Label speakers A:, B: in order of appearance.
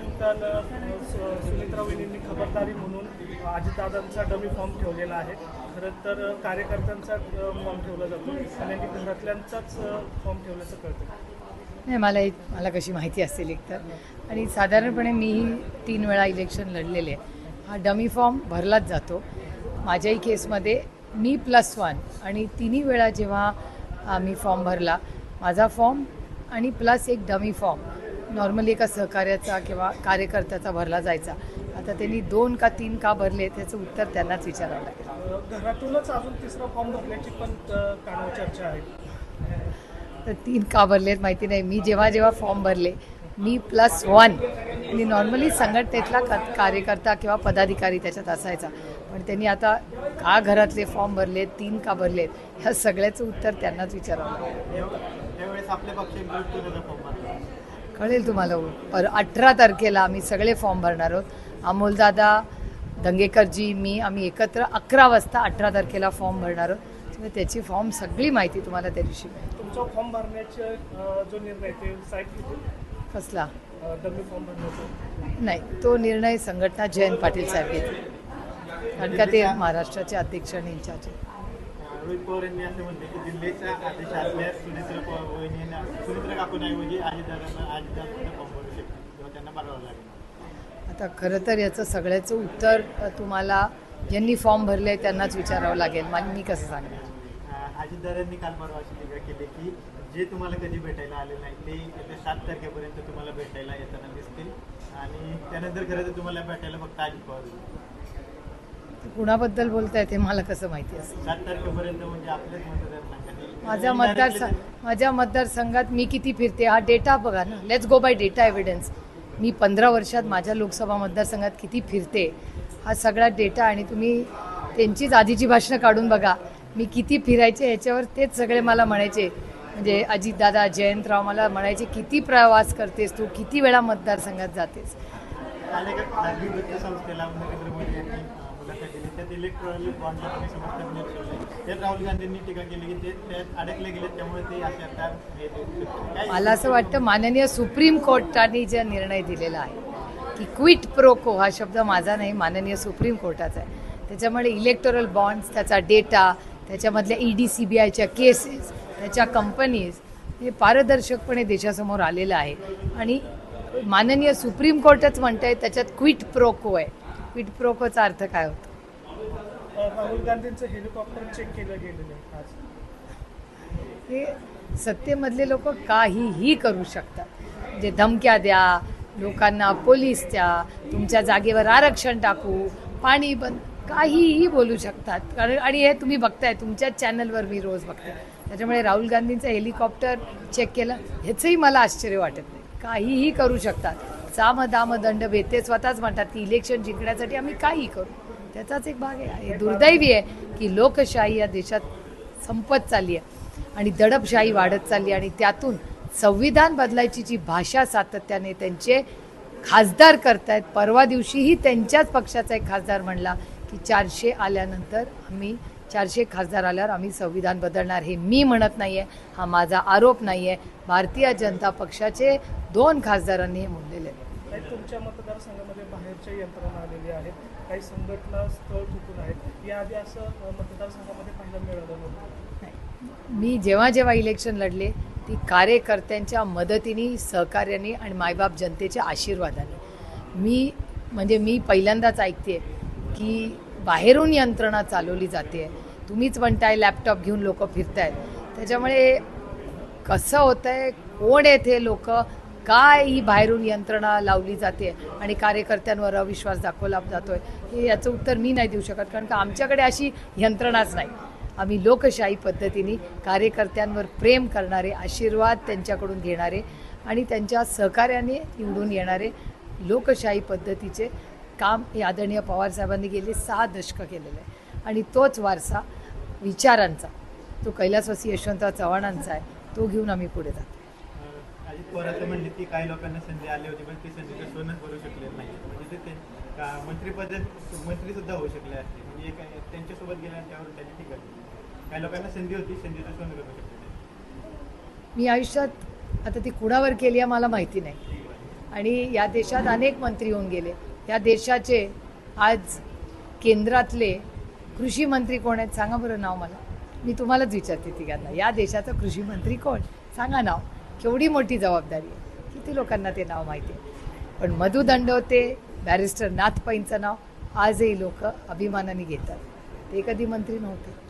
A: निकाल सुमित्रा वहिनींनी खबरदारी म्हणून अजितदादांचा डमी फॉर्म ठेवलेला आहे. खरं तर कार्यकर्त्यांचा फॉर्म ठेवला जातो. आणि घरातल्यांचाच फॉर्म ठेवल्याचं कळतं.
B: नाही मला एक मला कशी माहिती असेल एकतर आणि साधारणपणे मीही तीन वेळा इलेक्शन लढलेले आहे. हा डमी फॉर्म भरलाच जातो. माझ्याही केसमध्ये मी प्लस वन आणि तिन्ही वेळा जेव्हा मी फॉर्म भरला माझा फॉर्म आणि प्लस एक डमी फॉर्म. नॉर्मली एका सहकार्याचा किंवा कार्यकर्त्याचा भरला जायचा. आता त्यांनी दोन का तीन का भरले त्याचं उत्तर त्यांनाच विचारावं लागेल.
A: घरातूनच अजून तिसरा फॉर्म भरण्याची पण कानावर चर्चा आहे.
B: तर तीन का भरलेत माहिती नाही. मी जेव्हा जेव्हा फॉर्म भरले मी प्लस वन. आणि नॉर्मली संघटनेतला क- कार्यकर्ता किंवा पदाधिकारी त्याच्यात असायचा. पण त्यांनी आता का घरातले फॉर्म भरलेत तीन का भरलेत ह्या सगळ्याचं उत्तर त्यांनाच विचारावं लागेल. कळेल तुम्हाला. पर अठरा तारखेला आम्ही सगळे फॉर्म भरणार आहोत. अमोलदादा दंगेकरजी मी आम्ही एकत्र अकरा वाजता अठरा तारखेला फॉर्म भरणार आहोत. त्यामुळे त्याची फॉर्म सगळी माहिती तुम्हाला त्या दिवशी मिळेल.
A: तुमचा फॉर्म भरण्याचे अ, जो निर्णय ते साईट
B: कसला?
A: फॉर्म भरण्याचा.
B: नाही तो निर्णय संघटना जयंत पाटील साहेब घेतील. कारण का ते महाराष्ट्राचे अध्यक्ष आणि इन्चार्ज आहेत.
C: रोहित पवार यांनी असं म्हणले की दिल्लीच्या आदेशातल्या सुनित्रा पवार सुनित्रा अजितदादांना फॉर्म भरू शकतील किंवा त्यांना भरावं लागेल.
B: आता खरं तर याचं सगळ्याचं उत्तर तुम्हाला ज्यांनी फॉर्म भरले त्यांनाच विचारावं लागेल. मला मी कसं सांगणार?
C: अं, अजितदादांनी काल परवा अशी टीका केली की जे तुम्हाला कधी भेटायला आले नाही ते येत्या सात तारखेपर्यंत तुम्हाला भेटायला येताना दिसतील. आणि त्यानंतर खरं तर तुम्हाला भेटायला फक्त अजित पवार.
B: कुणाबद्दल बोलताय ते मला कसं माहिती असेल.
C: सात तारखेपर्यंत म्हणजे आपल्याच
B: माझ्या मतदारसंघ माझ्या मतदारसंघात मी किती फिरते हा डेटा बघा ना. Let's go by data evidence मी पंधरा वर्षात माझ्या लोकसभा मतदारसंघात किती फिरते हा सगळा डेटा आणि तुम्ही त्यांचीच आधीची भाषणं काढून बघा. मी किती फिरायचे याच्यावर तेच सगळे मला म्हणायचे. म्हणजे अजितदादा जयंतराव मला म्हणायचे किती प्रवास करतेस तू? किती वेळा मतदारसंघात जातेस?
C: काल एका खाजगी वृत्तसंस्थेला नरेंद्र मोदी यांनी अं, केली त्यात इलेक्ट्रॉनिक बॉन्डला तुम्ही समर्थन दर्शवलंय त्यात राहुल गांधींनी टीका केली की ते त्यात अडकले गेले त्यामुळे ते असे काय
B: मला असं वाटतं माननीय सुप्रीम कोर्टाने जे निर्णय दिलेला आहे की क्विट प्रोको हा शब्द माझा नाही माननीय सुप्रीम कोर्टाचा आहे. त्याच्यामुळे इलेक्टोरल बॉन्ड्स त्याचा डेटा त्याच्यामधल्या ई डी सी बी आयच्या केसेस त्याच्या कंपनीज हे पारदर्शकपणे देशासमोर आलेलं आहे. आणि माननीय सुप्रीम कोर्टच म्हणत आहे त्याच्यात क्विट प्रोको आहे. क्विट प्रोकोचा अर्थ काय होतो?
A: राहुल गांधींचं हेलिकॉप्टर चेक केलं गेलेलं आहे आज.
B: हे सत्तेमधले लोक काहीही करू शकतात. म्हणजे धमक्या द्या लोकांना पोलीस द्या तुमच्या जागेवर आरक्षण टाकू पाणी बंद काहीही बोलू शकतात. कारण आणि हे तुम्ही बघताय तुमच्याच चॅनलवर मी रोज बघते. त्याच्यामुळे राहुल गांधींचं हेलिकॉप्टर चेक केलं ह्याचंही मला आश्चर्य वाटत नाही. काहीही करू शकतात. साम दाम दंड भेद ते स्वतःच म्हणतात की इलेक्शन जिंकण्यासाठी आम्ही काहीही करू. त्याचाच एक भाग आहे. हे दुर्दैवी आहे की लोकशाही या देशात संपत चालली आहे आणि दडपशाही वाढत चालली आणि त्यातून संविधान बदलायची जी भाषा सातत्याने त्यांचे खासदार करतायत परवा दिवशीही त्यांच्याच पक्षाचा एक खासदार म्हणला की चारशे आल्यानंतर आम्ही चारशे खासदार आल्यावर आम्ही संविधान बदलणार. हे मी म्हणत नाही आहे हा माझा आरोप नाही आहे भारतीय जनता पक्षाचे दोन खासदारांनी हे म्हणलेले आहे
A: तुमच्या मतदारसंघामध्ये बाहेरच्या यंत्रणा आलेली आहेत. काही संघटना स्थळ चुकून आहेत. याआधी असं मतदारसंघामध्ये पाहायला मिळालं नव्हतं.
B: मी जेव्हा जेव्हा इलेक्शन लढले ती कार्यकर्त्यांच्या मदतीने सहकार्याने आणि मायबाप जनतेच्या आशीर्वादाने. मी म्हणजे मी पहिल्यांदाच ऐकते की बाहेरून यंत्रणा चालवली जाते तुम्हीच म्हणताय लॅपटॉप घेऊन लोक फिरतायत. त्याच्यामुळे कसं होतं आहे कोण आहेत हे लोक? काय ही बाहेरून यंत्रणा लावली जाते आणि कार्यकर्त्यांवर अविश्वास दाखवला जातोय हे याचं उत्तर मी नाही देऊ शकत कारण का आमच्याकडे अशी यंत्रणाच नाही. आम्ही लोकशाही पद्धतीने कार्यकर्त्यांवर प्रेम करणारे आशीर्वाद त्यांच्याकडून घेणारे आणि त्यांच्या सहकार्याने निवडून येणारे लोकशाही पद्धतीचे काम हे आदरणीय पवारसाहेबांनी गेले सहा दशकं केलेलं आहे. आणि तोच वारसा विचारांचा तो कैलासवासी यशवंतराव चव्हाणांचा आहे तो घेऊन आम्ही पुढे जातो.
C: अजित पवार असं म्हणले की काही लोकांना संधी आली होती पण ती संधी ते सोनच भरू शकले नाही. म्हणजे ते- मंत्रीपद मंत्री सुद्धा होऊ शकले असते. म्हणजे एका- त्यांच्यासोबत गेल्या त्यावर त्यांनी टीका केली काही लोकांना संधी होती संधीचं सोनं करू शकले
B: मी आयुष्यात आता ती कुणावर केली आहे मला माहिती नाही. आणि या देशात अनेक मंत्री होऊन गेले. या देशाचे आज केंद्रातले कृषी मंत्री कोण आहेत? सांगा बरं नाव मला. मी तुम्हालाच विचारते तिघांना. या देशाचा कृषी मंत्री कोण? सांगा नाव. केवढी मोठी जबाबदारी आहे. किती लोकांना ते नाव माहिती आहे. पण मधू दंडवते बॅरिस्टर नाथ पैंचं नाव आजही लोक अभिमानाने घेतात. ते कधी मंत्री नव्हते.